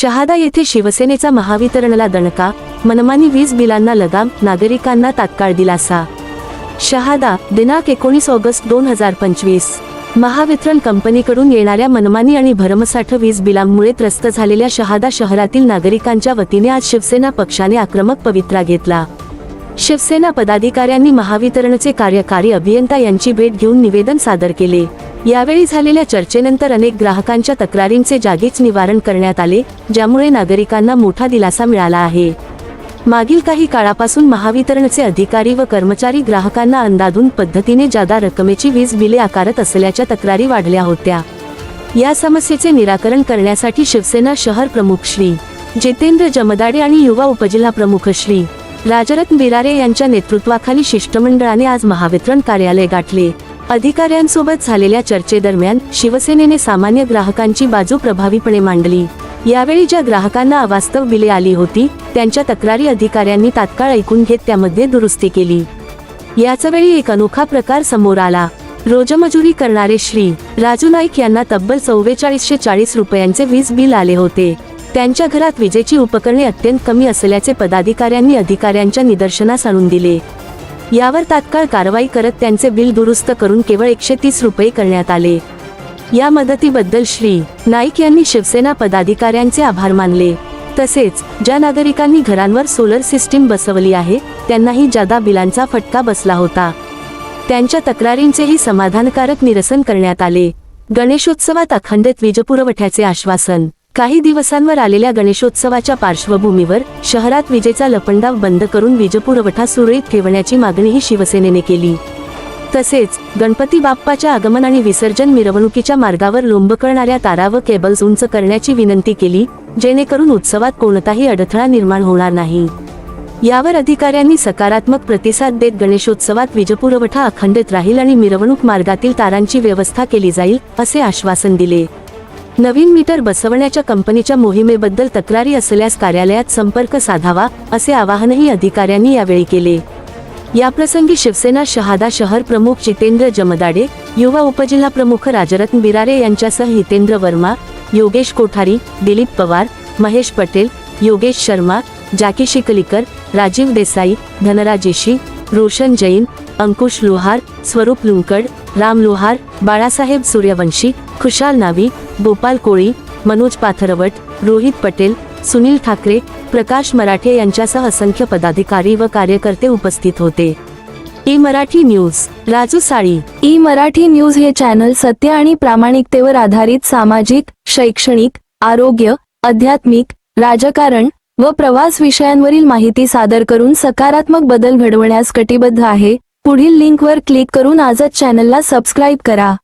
शहादा येथे शिवसेनेचा महावितरणला दणका मनमानी वीज बिलांना लगाम नागरिकांना तात्काळ दिलासा. शहादा दिनांक एकोणीस ऑगस्ट दोन हजार पंचवीस. महावितरण कंपनीकडून येणाऱ्या मनमानी आणि भरमसाठ वीज बिलांमुळे त्रस्त झालेल्या शहादा शहरातील नागरिकांच्या वतीने आज शिवसेना पक्षाने आक्रमक पवित्रा घेतला. शिवसेना पदाधिकाऱ्यांनी महावितरणचे कार्यकारी अभियंता यांची भेट घेऊन निवेदन सादर केले. यावेळी झालेल्या चर्चेनंतर अनेक ग्राहकांच्या तक्रारींचे जागीच निवारण करण्यात आले ज्यामुळे नागरिकांना मोठा दिलासा मिळाला आहे. मागील काही काळापासून महावितरणचे अधिकारी व कर्मचारी ग्राहकांना अंदाधून पद्धतीने जादा रकमेची वीज बिले आकारत असल्याच्या तक्रारी वाढल्या होत्या. या समस्येचे निराकरण करण्यासाठी शिवसेना शहर प्रमुख श्री. जितेंद्र जमदाडे आणि युवा उपजिल्हा प्रमुख श्री. राजरत्न बिरारे यांच्या नेतृत्वाखाली शिष्टमंडळाने आज महावितरण कार्यालय गाठले. अधिकाऱ्यांसोबत झालेल्या चर्चेदरम्यान शिवसेनेने सामान्य ग्राहकांची बाजू प्रभावीपणे मांडली. यावेळी ज्या ग्राहकांना अवास्तव बिले आली होती त्यांच्या तक्रारी अधिकाऱ्यांनी तात्काळ ऐकून घेत त्यामध्ये दुरुस्ती केली. याच वेळी एक अनोखा प्रकार समोर आला. रोजमजुरी करणारे श्री. राजू नाईक यांना तब्बल चव्वेचाळीसशे चाळीस रुपयांचे वीज बिल आले होते. त्यांच्या घरात विजेची उपकरणे अत्यंत कमी असल्याचे पदाधिकाऱ्यांनी अधिकाऱ्यांच्या निदर्शनास आणून दिले. यावर तात्काळ कारवाई करत त्यांचे बिल दुरुस्त करून केवळ एकशे तीस रुपये करण्यात आले. या मदतीबद्दल श्री. नाईक यांनी शिवसेना पदाधिकाऱ्यांचे आभार मानले. तसेच ज्या नागरिकांनी घरांवर सोलर सिस्टीम बसवली आहे त्यांनाही जादा बिलांचा फटका बसला होता. त्यांच्या तक्रारींचेही समाधानकारक निरसन करण्यात आले. गणेशोत्सवात अखंडित वीजपुरवठ्याचे आश्वासन काही दिवसांवर आलेल्या गणेशोत्सवाच्या पार्श्वभूमीवर शहरात विजेचा लपंडाव बंद करून वीजपुरवठा सुरळीत ठेवण्याची मागणीही शिवसेनेने केली. तसेच गणपती बाप्पाच्या आगमन आणि विसर्जन मिरवणुकीच्या मार्गावर लोंब करणाऱ्या तारा व केबल्स उंच करण्याची विनंती केली जेणेकरून उत्सवात कोणताही अडथळा निर्माण होणार नाही. यावर अधिकाऱ्यांनी सकारात्मक प्रतिसाद देत गणेशोत्सवात वीजपुरवठा अखंडित राहील आणि मिरवणूक मार्गातील तारांची व्यवस्था केली जाईल असे आश्वासन दिले. नवीन मीटर बसवण्याच्या कंपनीच्या मोहिमेबद्दल तक्रारी असल्यास कार्यालयात संपर्क साधावा असे आवाहनही अधिकाऱ्यांनी यावेळी केले. याप्रसंगी शिवसेना शहादा शहर प्रमुख जितेंद्र जमदाडे युवा उपजिल्हा प्रमुख राजरत्न बिरारे यांच्यासह हितेंद्र वर्मा योगेश कोठारी दिलीप पवार महेश पटेल योगेश शर्मा जाकी शिकलीकर राजीव देसाई धनराजेशी रोशन जैन अंकुश लोहार स्वरूप लुंकड राम लोहार बाळासाहेब सूर्यवंशी खुशाल नावी गोपाल कोळी मनोज पाथरवट रोहित पटेल सुनील ठाकरे प्रकाश मराठे यांच्यासह असंख्य पदाधिकारी व कार्यकर्ते उपस्थित होते. E Marathi news Raju Sali. E Marathi news हे चॅनल सत्य आणि प्रामाणिकतेवर आधारित सामाजिक शैक्षणिक आरोग्य आध्यात्मिक राजकारण व प्रवास विषयांवरील माहिती सादर करून सकारात्मक बदल घडवण्यास कटिबद्ध आहे. पुढील लिंकवर क्लिक करून आजच चॅनलला सबस्क्राईब करा.